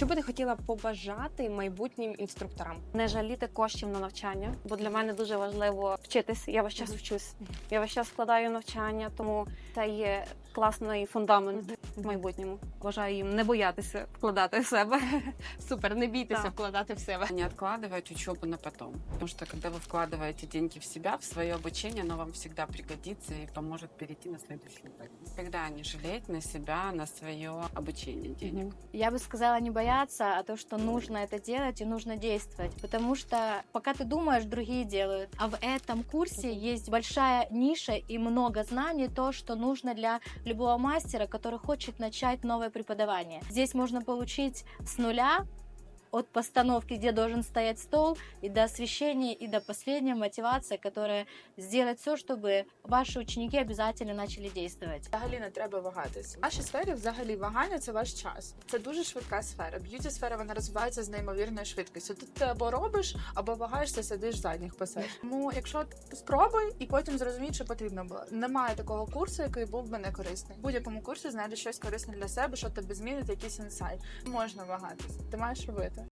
Що би ти хотіла побажати майбутнім інструкторам? Не жаліти коштів на навчання, бо для мене дуже важливо вчитись. Я весь час вчусь. Я весь час складаю навчання, тому це є класний фундамент в майбутньому. Бажаю їм не боятися вкладати в себе. Супер, не бійтеся Так. вкладати в себе. Не откладывать учебу на потом. Потому что когда вы вкладываете деньги в себя, в свое обучение, оно вам всегда пригодится и поможет перейти на следующий уровень. Никогда не жалеть на себя, на свое обучение денег. Я бы сказала не бояться, а то, что нужно это делать и нужно действовать. Потому что пока ты думаешь, другие делают. А в этом курсе есть большая ниша и много знаний, то, что нужно для любого мастера, который хочет начать новое преподавание. Здесь можно получить с нуля от постановки, где должен стоять стол, и до освещения, и до последней мотивация, которая сделает все, чтобы ваши ученики обязательно начали действовать. Взагалі не треба вагатись. В нашій сфері взагалі вагання це ваш час. Це дуже швидка сфера. Б'юті сфера вона розвивається з неймовірною швидкістю. Тут ти або робиш, або вагаєшся, сидиш задніх писеш. Тому, якщо спробуй і потім зрозумій, що потрібно було. Немає такого курсу, який був би не корисний. В будь-якому курсі знайдеш щось корисне для себе, що тебе змінить, якийсь інсайт. Можна вагатись. Ти маєш робити.